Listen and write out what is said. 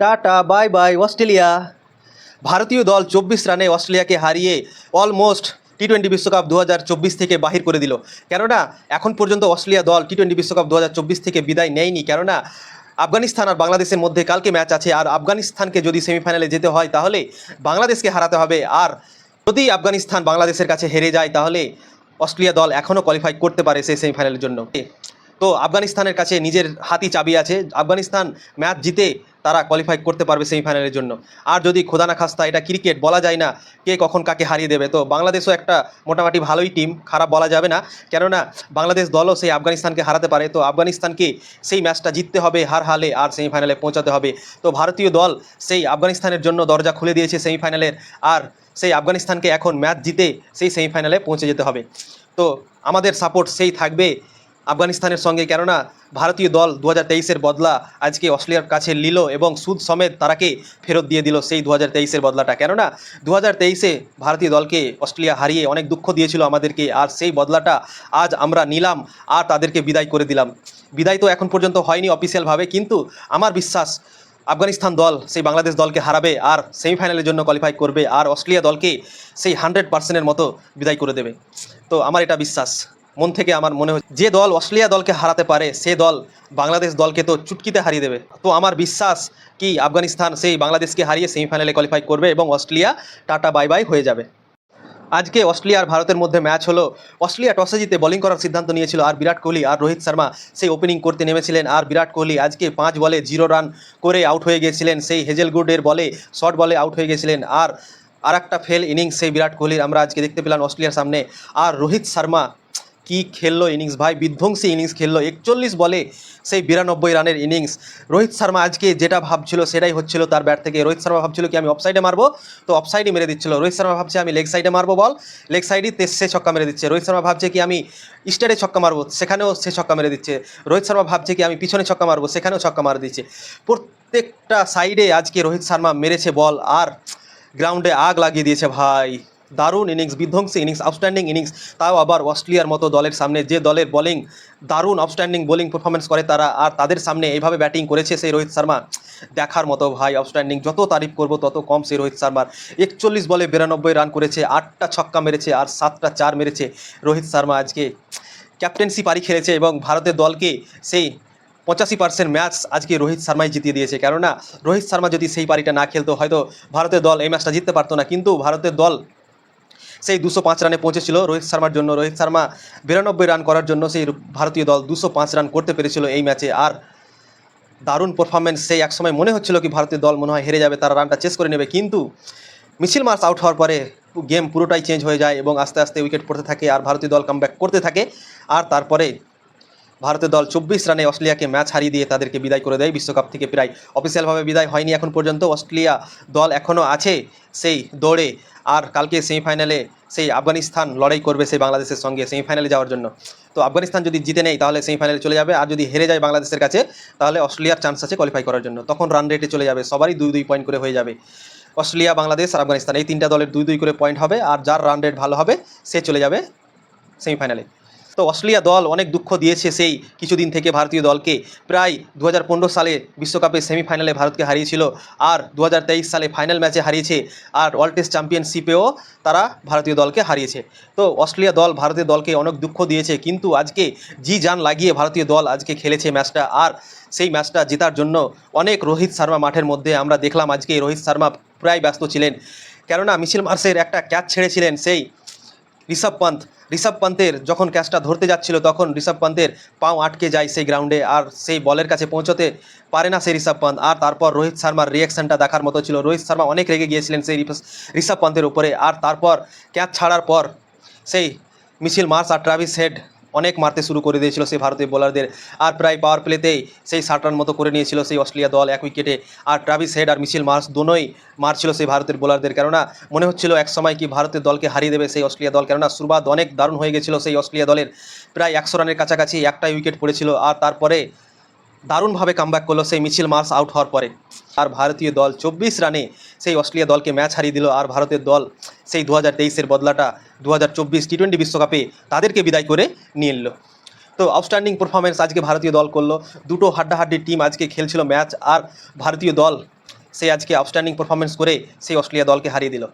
Tata, bye bye, Australia. ভারতীয় দল চব্বিশ রানে অস্ট্রেলিয়াকে হারিয়ে অলমোস্ট টি টোয়েন্টি বিশ্বকাপ দু হাজার চব্বিশ থেকে বাহির করে দিল। কেননা, এখন পর্যন্ত অস্ট্রেলিয়া দল টি টোয়েন্টি বিশ্বকাপ দু হাজার চব্বিশ থেকে বিদায় নেয়নি। কেননা, আফগানিস্তান আর বাংলাদেশের মধ্যে কালকে ম্যাচ আছে। আর আফগানিস্তানকে যদি সেমিফাইনালে যেতে হয়, তাহলে বাংলাদেশকে হারাতে হবে। আর যদি আফগানিস্তান বাংলাদেশের কাছে হেরে যায়, তাহলে অস্ট্রেলিয়া দল এখনও কোয়ালিফাই করতে পারে সেই সেমিফাইনালের জন্য। তো আফগানিস্তানের কাছে নিজের হাতি চাবি আছে। আফগানিস্তান ম্যাচ জিতে তারা কোয়ালিফাই করতে পারবে সেমিফাইনালের জন্য। আর যদি খোদা না খাস্তা, এটা ক্রিকেট বলা যায় না কে কখন কাকে হারিয়ে দেবে। তো বাংলাদেশও একটা মোটামুটি ভালোই টিম খারাপ বলা যাবে না। কেননা বাংলাদেশ দলও সেই আফগানিস্তানকে হারাতে পারে। তো আফগানিস্তানকে সেই ম্যাচটা জিততে হবে হার হালে আর সেমিফাইনালে পৌঁছাতে হবে। তো ভারতীয় দল সেই আফগানিস্তানের জন্য দরজা খুলে দিয়েছে সেমিফাইনালের আর সেই আফগানিস্তানকে এখন ম্যাচ জিতে সেই সেমিফাইনালে পৌঁছে যেতে হবে। তো আমাদের সাপোর্ট সেই থাকবে। আফগানিস্তানের সঙ্গে। কেননা ভারতীয় দল দু হাজার তেইশের বদলা আজকে অস্ট্রেলিয়ার কাছে নিল এবং সুদ সমেত তারাকে ফেরত দিয়ে দিল সেই দু হাজার তেইশের বদলাটা। কেননা দু হাজার তেইশে ভারতীয় দলকে অস্ট্রেলিয়া হারিয়ে অনেক দুঃখ দিয়েছিল আমাদেরকে, আর সেই বদলাটা আজ আমরা নিলাম, আর তাদেরকে বিদায় করে দিলাম। বিদায় তো এখন পর্যন্ত হয়নি অফিসিয়ালভাবে, কিন্তু আমার বিশ্বাস, আফগানিস্তান দল সেই বাংলাদেশ দলকে হারাবে, আর সেমিফাইনালের জন্য কোয়ালিফাই করবে, আর অস্ট্রেলিয়া দলকে সেই হান্ড্রেড পার্সেন্টের মতো বিদায় করে দেবে। তো আমার এটা বিশ্বাস। মন থেকে আমার মনে হচ্ছে, যে দল অস্ট্রেলিয়া দলকে হারাতে পারে, সে দল বাংলাদেশ দলকে তো চুটকিতে হারিয়ে দেবে। তো আমার বিশ্বাস কি আফগানিস্তান সেই বাংলাদেশকে হারিয়ে সেমিফাইনালে কোয়ালিফাই করবে এবং অস্ট্রেলিয়া টাটা বাই বাই হয়ে যাবে। আজকে অস্ট্রেলিয়া আর ভারতের মধ্যে ম্যাচ হলো। অস্ট্রেলিয়া টসে জিতে বোলিং করার সিদ্ধান্ত নিয়েছিল আর বিরাট কোহলি আর রোহিত শর্মা সেই ওপেনিং করতে নেমেছিলেন আর বিরাট কোহলি আজকে পাঁচ বলে জিরো রান করে আউট হয়ে গিয়েছিলেন। সেই হেজেলগুডের বলে শর্ট বলে আউট হয়ে গেছিলেন আর আর একটা ফেল ইনিংস সেই বিরাট কোহলির আমরা আজকে দেখতে পেলাম অস্ট্রেলিয়ার সামনে। আর রোহিত শর্মা কি খেললো ইনিংস? ভাই, বিধ্বংসী ইনিংস খেললো। একচল্লিশ বলে সেই বিরানব্বই রানের ইনিংস। রোহিত শর্মা আজকে যেটা ভাবছিল সেটাই হচ্ছিল তার ব্যাট থেকে। রোহিত শর্মা ভাবছিল কি আমি অফসাইডে মারবো? তো অফসাইডই মেরে দিচ্ছিল। রোহিত শর্মা ভাবছে আমি লেগ সাইডে মারবো বল। লেগ সাইডই সে ছক্কা মেরে দিচ্ছে। রোহিত শর্মা ভাবছে কি আমি স্টারে ছক্কা মারবো? সেখানেও সে ছক্কা মেরে দিচ্ছে। রোহিত শর্মা ভাবছে কি আমি পিছনে ছক্কা মারবো? সেখানেও ছক্কা মারে দিচ্ছে। প্রত্যেকটা সাইডে আজকে রোহিত শর্মা মেরেছে বল। আর গ্রাউন্ডে আগ লাগিয়ে দিয়েছে ভাই। দারুণ ইনিংস, বিধ্বংসী ইনিংস আউটস্ট্যান্ডিং ইনিংস। তাও আবার অস্ট্রেলিয়ার মতো দলের সামনে যে দলের বোলিং দারুণ আউটস্ট্যান্ডিং বোলিং পারফরমেন্স করে তারা, আর তাদের সামনে এইভাবে ব্যাটিং করেছে সেই রোহিত শর্মা। দেখার মতো ভাই আউটস্ট্যান্ডিং যত তারিফ করব তত কম সেই রোহিত শর্মার। একচল্লিশ বলে বিরানব্বই রান করেছে, আটটা ছক্কা মেরেছে আর সাতটা চার মেরেছে রোহিত শর্মা আজকে। ক্যাপ্টেন্সি পারি খেলেছে এবং ভারতের দলকে সেই পঁচাশি পার্সেন্ট ম্যাচ আজকে রোহিত শর্মাই জিতিয়ে দিয়েছে। কেননা, রোহিত শর্মা যদি সেই পারিটা না খেলতো, হয়তো ভারতের দল এই ম্যাচটা জিততে পারতো না। কিন্তু ভারতের দল সেই দুশো পাঁচ রানে পৌঁছেছিল রোহিত শর্মার জন্য। রোহিত শর্মা বিরানব্বই রান করার জন্য সেই ভারতীয় দল দুশো পাঁচ রান করতে পেরেছিল এই ম্যাচে। আর দারুণ পারফরমেন্স সেই এক সময় মনে হচ্ছিল কি ভারতীয় দল মনে হয় হেরে যাবে, তারা রানটা চেস করে নেবে। কিন্তু মিছিল মার্চ আউট হওয়ার পরে গেম পুরোটাই চেঞ্জ হয়ে যায় এবং আস্তে আস্তে উইকেট পড়তে থাকে আর ভারতীয় দল কামব্যাক করতে থাকে। আর তারপরে ভারতের দল চব্বিশ রানে অস্ট্রেলিয়াকে ম্যাচ হারিয়ে দিয়ে তাদেরকে বিদায় করে দেয়। বিশ্বকাপ থেকে প্রায় অফিসিয়ালভাবে বিদায় হয়নি এখন পর্যন্ত। অস্ট্রেলিয়া দল এখনও আছে সেই দৌড়ে। আর কালকে সেমিফাইনালে সেই আফগানিস্তান লড়াই করবে সেই বাংলাদেশের সঙ্গে সেমিফাইনালে যাওয়ার জন্য। তো আফগানিস্তান যদি জিতে নেয় তাহলে সেমিফাইনালে চলে যাবে। আর যদি হেরে যায় বাংলাদেশের কাছে তাহলে অস্ট্রেলিয়ার চান্স আছে কোয়ালিফাই করার জন্য। তখন রান রেটে চলে যাবে। সবারই দুই দুই পয়েন্ট করে হয়ে যাবে। অস্ট্রেলিয়া বাংলাদেশ আর আফগানিস্তান এই তিনটা দলের দুই দুই করে পয়েন্ট হবে। আর যার রান রেট ভালো হবে, সে চলে যাবে সেমিফাইনালে। তো অস্ট্রেলিয়া দল অনেক দুঃখ দিয়েছে সেই কিছুদিন থেকে ভারতীয় দলকে। প্রায় দু হাজার পনেরো সালে বিশ্বকাপে সেমিফাইনালে ভারতকে হারিয়েছিল আর দু হাজার তেইশ সালে ফাইনাল ম্যাচে হারিয়েছে আর ওয়ার্ল্ড টেস্ট চ্যাম্পিয়নশিপেও তারা ভারতীয় দলকে হারিয়েছে। তো অস্ট্রেলিয়া দল ভারতীয় দলকে অনেক দুঃখ দিয়েছে কিন্তু আজকে জি জান লাগিয়ে ভারতীয় দল আজকে খেলেছে ম্যাচটা আর সেই ম্যাচটা জেতার জন্য অনেক রোহিত শর্মা মাঠের মধ্যে আমরা দেখলাম আজকে রোহিত শর্মা প্রায় ব্যস্ত ছিলেন। কেননা মিছিল মার্সের একটা ক্যাচ ছেড়েছিলেন সেই ঋষভ পন্থ। ঋষভ পন্থের যখন ক্যাচটা ধরতে যাচ্ছিল, তখন ঋষভ পন্থের পাও আটকে যায় সেই গ্রাউন্ডে আর সেই বলের কাছে পৌঁছতে পারে না সেই ঋষভ পন্থ আর তারপর রোহিত শর্মার রিয়াকশনটা দেখার মতো ছিল। রোহিত শর্মা অনেক রেগে গিয়েছিলেন সেই ঋষভ পন্থের উপরে। আর তারপর ক্যাচ ছাড়ার পর সেই মিছিল মার্স আর ট্রাভিস হেড অনেক মারতে শুরু করে দিয়েছিল সেই ভারতীয় বোলারদের আর প্রায় পাওয়ার প্লেতেই সেই ষাট রান মতো করে নিয়েছিল সেই অস্ট্রেলিয়া দল এক উইকেটে আর ট্রাভিস হেড আর মিছিল মার্স দুনোই মারছিল সেই ভারতের বোলারদের কেননা মনে হচ্ছিল এক সময় কি ভারতের দলকে হারিয়ে দেবে সেই অস্ট্রেলিয়া দল। কেননা শুরুবাদ অনেক দারুণ হয়ে গেছিল সেই অস্ট্রেলিয়া দলের। প্রায় একশো রানের কাছাকাছি একটাই উইকেট পড়েছিল। আর তারপরে দারুণভাবে কামব্যাক করল সেই মিছিল মার্স আউট হওয়ার পরে। আর ভারতীয় দল চব্বিশ রানে সেই অস্ট্রেলিয়া দলকে ম্যাচ হারিয়ে দিল। আর ভারতের দল সেই দু হাজার তেইশের বদলাটা দু হাজার চব্বিশ টি টোয়েন্টি বিশ্বকাপে তাদেরকে বিদায় করে নিয়ে নিল। তো আউটস্ট্যান্ডিং পারফরমেন্স আজকে ভারতীয় দল করল। দুটো হাড্ডাহাড্ডি টিম আজকে খেলছিল ম্যাচ আর ভারতীয় দল সে আজকে আউটস্ট্যান্ডিং পারফরমেন্স করে সেই অস্ট্রেলিয়া দলকে হারিয়ে দিল।